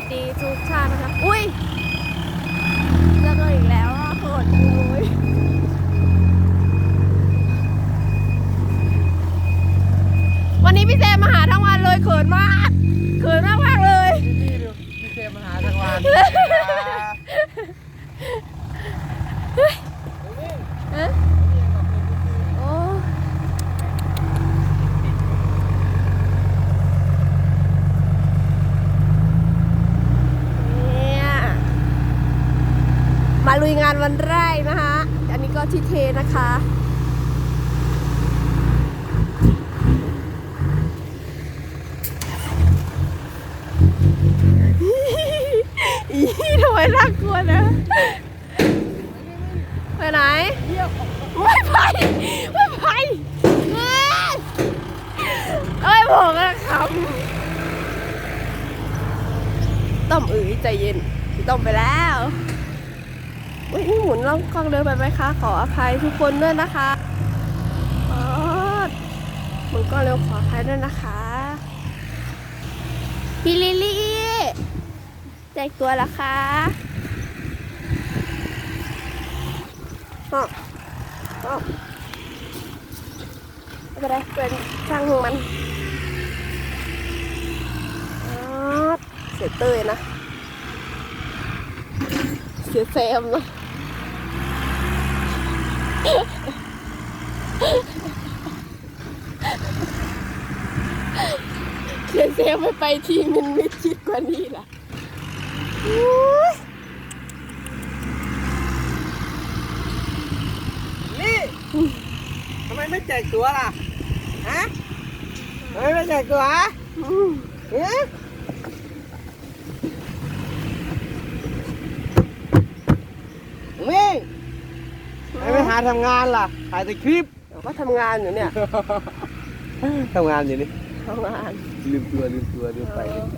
สดีทุกท่านนะคะ อุ้ยเจอกันอีกแล้วอะโหดเลยวันนี้พี่เจมาหาทั้งวันเลยเขินมาก เขินมากมากๆเลย นี่ดูพี่เจมาหาทั้งวัน เอ๊ะโอ้เนี่ยมาลุ ยงานวันแรกนะคะ อันนี้ก็ที่เทนะคะ อีทำไมน่ากลัวนะ ไปไหนไม่ไปไม่ไปเอ้ยเอ้ยผมก็ขำต้อมอือใจเย็น พี่ต้อมไปแล้ว อุ้ยหมุนรอบกล้องเดินไปไหมคะ ขออภัยทุกคนด้วยนะคะอ๋อหมุนกล้องเร็วขออภัยด้วยนะคะพี่ลิลี่แจกตัวล้วคะอ๋ออ้าวไม่เป็นไรเป็นช่างมันอ๋อเสียเตยนะ เสียแซมนะ เสียแซมไม่ไปทีมันไม่คิดกว่านี้ล่ะอุ๊ยนี่ทำไมไม่แจกตัวล่ะ ฮะทำไมไม่แจกตัวฮะ อืม เอ๊ะนี่ ทำไมไม่หาทำงานล่ะถ่ายแต่คลิปเราก็ทำงานอยู่เนี่ยทำงานอยู่นี่ทำงานลืมตัวลืมตัวลืมไปลืมไป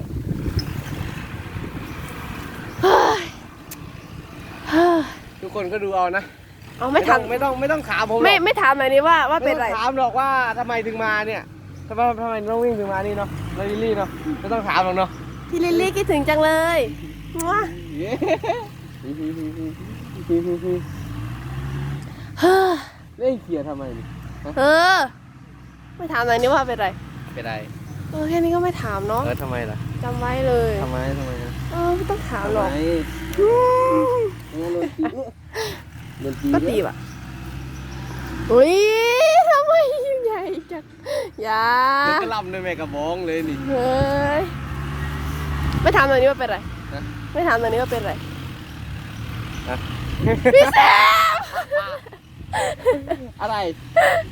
เฮ้ยเฮ้ยทุกคนก็ดูเอานะเอาไม่ต้องทำไม่ต้องไม่ต้องถามผมหรอกไม่ไม่ถามหน่อยนี้ว่าว่าเป็นไรม่ต้องถามหรอกว่าทำไมถึงมาเนี่ยทำไมทำไมต้องวิ่งถึงมานี่เนาะแล้วลิลลี่เนาะไม่ต้องถามหรอกเนาะพี่ลิลลี่คิดถึงจังเลยว้า เย้เฮ้อเล่นเขียร์ทำไมนี่เออ ไม่ถามหน่อยนี้ว่าเป็นไร เป็นไรเออแค่นี้ก็ไม่ถามเนาะเออทำไมล่ะจำไว้เลยทำไมทำไมนะเออไม่ต้องถามหรอกอืมงั้นโดนตีโดนตีก็ตีบอะอุ้ยทำไมยิ่งใหญ่จังอย่าเดี๋ยวก็ลำด้วยแม่กระบองเลยนี่ เฮ้ยไม่ถามหน่อยนี้ว่าเป็นไรนะไม่ถามหน่อยนี้ว่าเป็นไรฮะ พี่แซม อะไร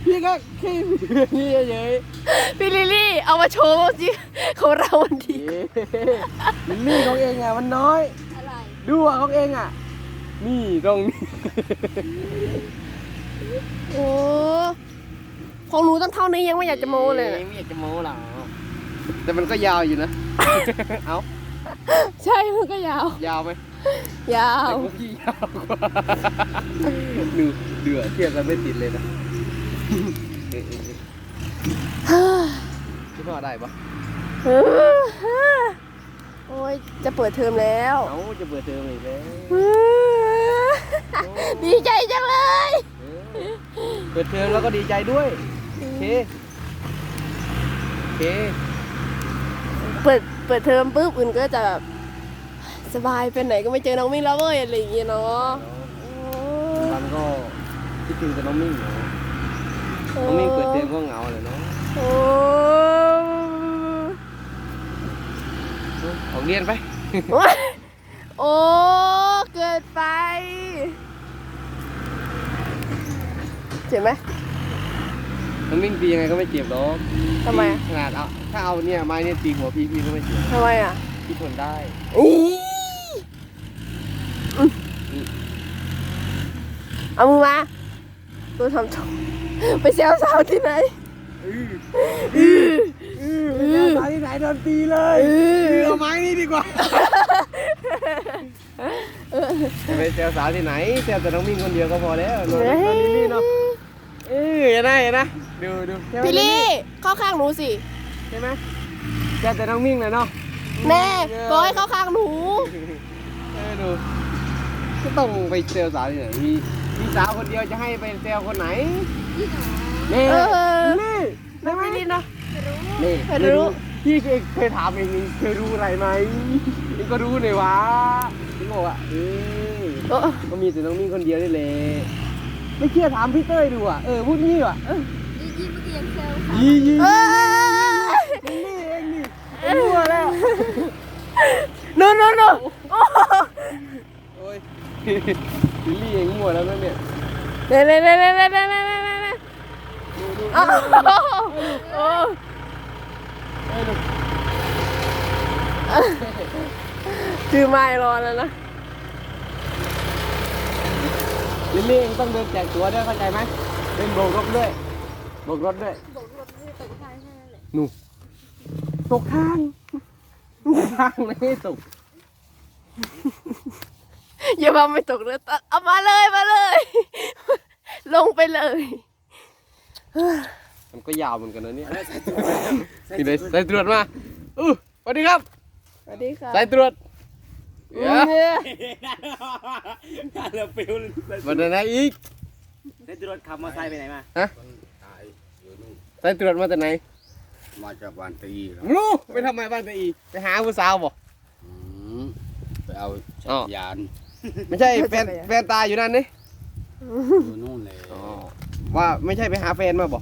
พี่ก็แค่นี่เฉยพี่ลิลลี่เอามาโชว์บ้างสิของเราวันๆดีเย้ลิลลี่ของเองอะมันน้อยอะไรดูอะของเองอะ นี่ตรงนี้โอ้ของหนูต้องเท่านี้ยังไม่อยากจะโม้เลยน่ะไม่อยากจะโม้หรอกแต่มันก็ยาวอยู่นะ เอ้าใช่มันก็ยาว ยาวไหม ยาว แต่พวกพี่ยาวกว่าดูเดือดเทียบกันไม่ติดเลยนะเอ๊ะเอ๊ะเอ๊ะคิดว่าได้ปะโอ้ยจะเปิดเทอมแล้วเอ้าจะเปิดเทอมอีกแล้วดีใจจังเลย เออเปิดเทอมแล้วก็ดีใจด้วยโอเคโอเค เปิดเปิดเทอมปุ๊บอื่นก็จะแบบ สบายไปไหนก็ไม่เจอน้องมิ่งแล้วเว้ยอะไรอย่างเงี้ยเนาะโอ้มันก็คิดถึงแต่น้องมิ่งเนาะน้องมิ่งเปิดเทอมก็เหงาเลยเนาะโอ้ออกเรียนไป โอ้ยโอ้เกิดไป เจ็บไหมน้องมิ่งตียังไงก็ไม่เจ็บหรอกทำไมอะขนาดเอาถ้าเอาเนี่ยไม้เนี่ยตีหัวพี่พี่ก็ไม่เจ็บทำไมอะพี่ทนได้อีอืม เอามือมาตัวทำชมไปเซลสาวที่ไหนอือสายที่ไหนโดนตีเลยเอาไม้นี่ดีกว่าไปเซลสาวที่ไหนเซลแต่น้องมิ่งคนเดียวก็พอแล้วนอนนอนนี่เนาะเออเห็นไหมเห็นไหมดูดูใช่ไหมพี่ลี่เข้าข้างหนูสิใช่ไหมเซลแต่น้องมิ่งเลยเนาะแน่บอกให้เข้าข้างหนูเออดู ก็ต้องไปเซลสาวที่ไหนมีมีสาวคนเดียวจะให้ไปเซลคนไหนนี่เออ นี่ได้ไหมไม่ดีนะนี่ไม่รู้ พี่เคยเคยถามเองนี่เคยรู้อะไรไหมนี่ก็รู้เลยวะพี่บอกว่าเออโอ้ก็มีแต่น้องมิ่งคนเดียวนี่แหละไม่เชื่อถามพี่เต้ยดูอะเออพูดงี้ว่ะเออยี่เมื่อกี้ยังเซลค่ะยี่ยี่เอ้ยนี่เองนี่มั่วแล้วนู่นนู่นนู่นโอ้โอ้ย ลิลลี่เองมั่วแล้วนั่นเนี่ยเน่เน่เน่เน่เน่เน่เน่เน่เน่เน่ดูดูอ้าวโอ้เออดูคือไม่รอแล้วนะลิลลี่เองต้องเดินแจกตัวด้วยเข้าใจไหมเดินโบกรถด้วยโบกรถด้วยบกรถไม่ตกทางแค่นั้นแหละหนูตกข้างตกข้างไม่ตก อย่ามาไม่ตกเลยเอามาเลยมาเลย ลงไปเลยมันก็ยาวเหมือนกันนะเนี่ยมีเลยสายตรวจมาอู้สวัสดีครับสวัสดีค่ะสายตรวจอืเดี๋ยวมเนี่ยเราฟิวเลยวันไหนอีกได้ตรวจขับมอเตอร์ไซค์ไปไหนมาฮะสายตรวจมาจากไหน มาจากบ้านตะอีครับไม่รู้ไปทำไมบ้านตัวอีไปหาผู้สาวบ่อืมไปเอาจัอ๋กอรยาน ไม่ใช่แฟนแฟนตายอยู่นั่นนี่อยู่นู่นเลยว่าไม่ใช่ไปหาแฟนมาบ่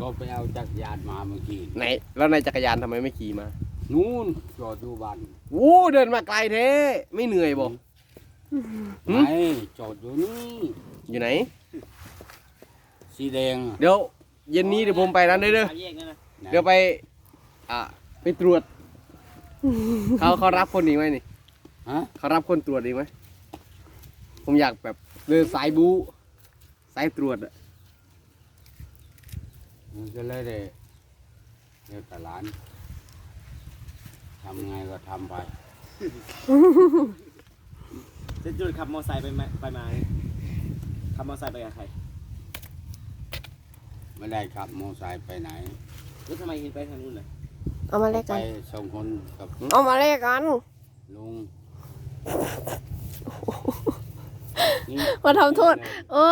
ก็ไปเอาจักรยานมาเมื่อกี้ไหนแล้วในจักรยานทำไมไม่ขี่มา นู่นจอดอยู่บ้านโอ้เดินมาไกลเท้ไม่เหนื่อยบ่หืมไหนจอดอยู่นี่อยู่ไหน สีแดงอะเดี๋ยว เย็นนี้เดี๋ยวผมไปนั้นเด้อเด้อสามแยกนั่นนะไหนเดี๋ยวไป อ่าไปตรวจเขาเขารับคนอีกไหมนี่ฮะเขารับคนตรวจอีกไหม ผมอยากแบบเดินสายบู๊สายตรวจอะมันก็เลยได้เรียกตลานทำไงก็ทำไปได้ตรวจขับมอเตอร์ไซค์ไปมาไปมาเนี่ยขับมอเตอร์ไซค์ไปกับใคร ไม่ได้ขับมอเตอร์ไซค์ไปไหน แล้วทำไมเห็นไปทางนู้นเลยเอามาแลกไปกัน สองคนกับเอามาแลกกันลุงนี่ มาทำโทษ โอ้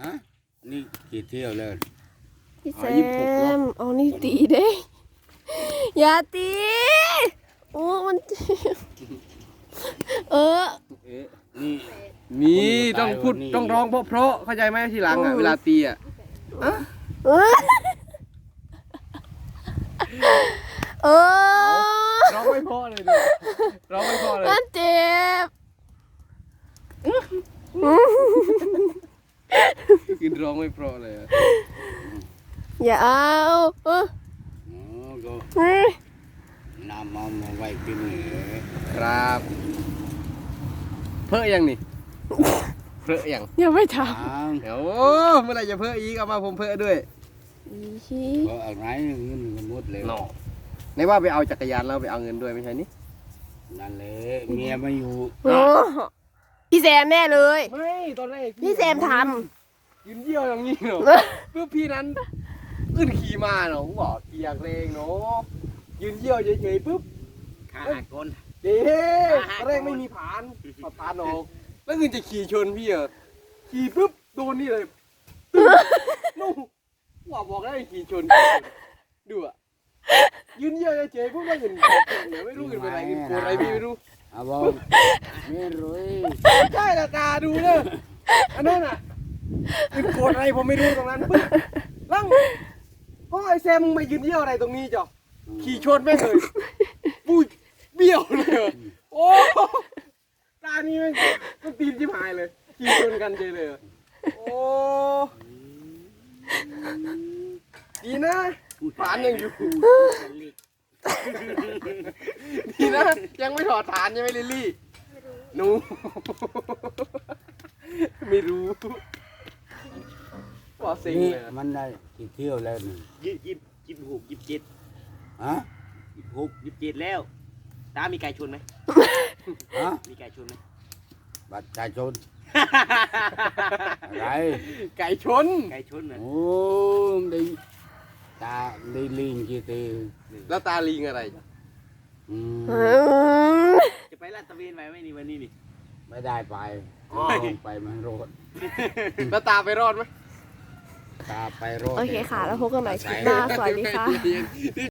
ฮะนี่กี่เที่ยวเลยพี่แซมเอานี่ตีเด้อย่าตีโอ้มันเออนี่นี่ ต้องพูดนี่ต้องร้องเพราะเพราะๆเข้าใจไหมทีหลังอะเวลาตีอะเออเออร้องไม่เพราะเลยดูร้องไม่เพราะเลยมันเจ็บ กินร้องไม่เพราะเลยอะอย่าเอาเอออ๋อก็เฮ้ยนำเอามาไว้กินเหนือครับ เพื่อยังนี่ เพื่อยังอย่าไม่ททางเดี๋ยวเมื่อไหรจะเพื่ออีกเอามาผมเพื่อด้วยำอีชีก็อะไรเงินก็หมดเลยหนอในว่าไปเอาจักรยานแล้วไปเอาเงินด้วยไม่ใช่นี่นั่นแหละเมียไม่อยู่ โอ้ พี่แซมแน่เลย ไม่ตอนแรกพี่แซมทยืนเยี่ยวอย่างนี้เนาะำ เพื่อพี่นั้นขึ้นขี่มาเนาะผมบอกเกียกเลงเนาะยืนเยี่ยวเฉยๆปุ๊บขาหักก้น เด้ตอนแรกไม่มีผานขอผานออกแล้วเงินจะขี่ชนพี่อะขี่ปุ๊บโดนนี่เลยตึ้งนู่ว่าบอกได้ขี่ชนดูอะยืนเยี่ยวเฉยๆปุ๊บก็เห็นเดี๋ยวไม่รู้เห็นเป็นอะไรเห็นปวดอะไรพี่ไม่รู้เอาบอกไม่รู้ใช่ละตาดูเนอะอันนั้นอะเป็นโกรธอะไรผมไม่รู้ตรงนั้นปึ๊บลั่งพ่อไอ้แซมมึงมายืนเยี่ยวอะไรตรงนี้จ้ะขี่ชนแม่งเลยปุ้ยเบี้ยวเลยเหรอโอ้ตานี่แม่งมันตีนจิบหายเลยขี่ชนกันเฉยเลยเหรอโอ้ดีนะฐานยังอยู่ ดีนะยังไม่ถอดฐานใช่ไหมลิลลี่หนู ไม่รู้ว่าสิงนี่เลยอะมันได้กี่เที่ยวแล้วนี่ยี่สิบยี่สิบหกยี่สิบเจ็ดฮะยี่สิบหกยี่สิบเจ็ดแล้วตามีไก่ชนไหมฮะมีไก่ชนไหม บัตรประชาชนอะไรไก่ชน ไก่ชนเหรอโอ้ได้ตาได้ลิงกี่ตีแล้วตาลิงอะไร อืมอืมจะไปลาดตระเวนไหมไม่นี่วันนี้นี่ ไม่ได้ไปอ๋อลงไปมันโรดแล้วตาไปรอดไหม ตาไปโรด โอเคค่ะ แล้วพบกันใหม่คลิปหน้า สวัสดีค่ะเย็น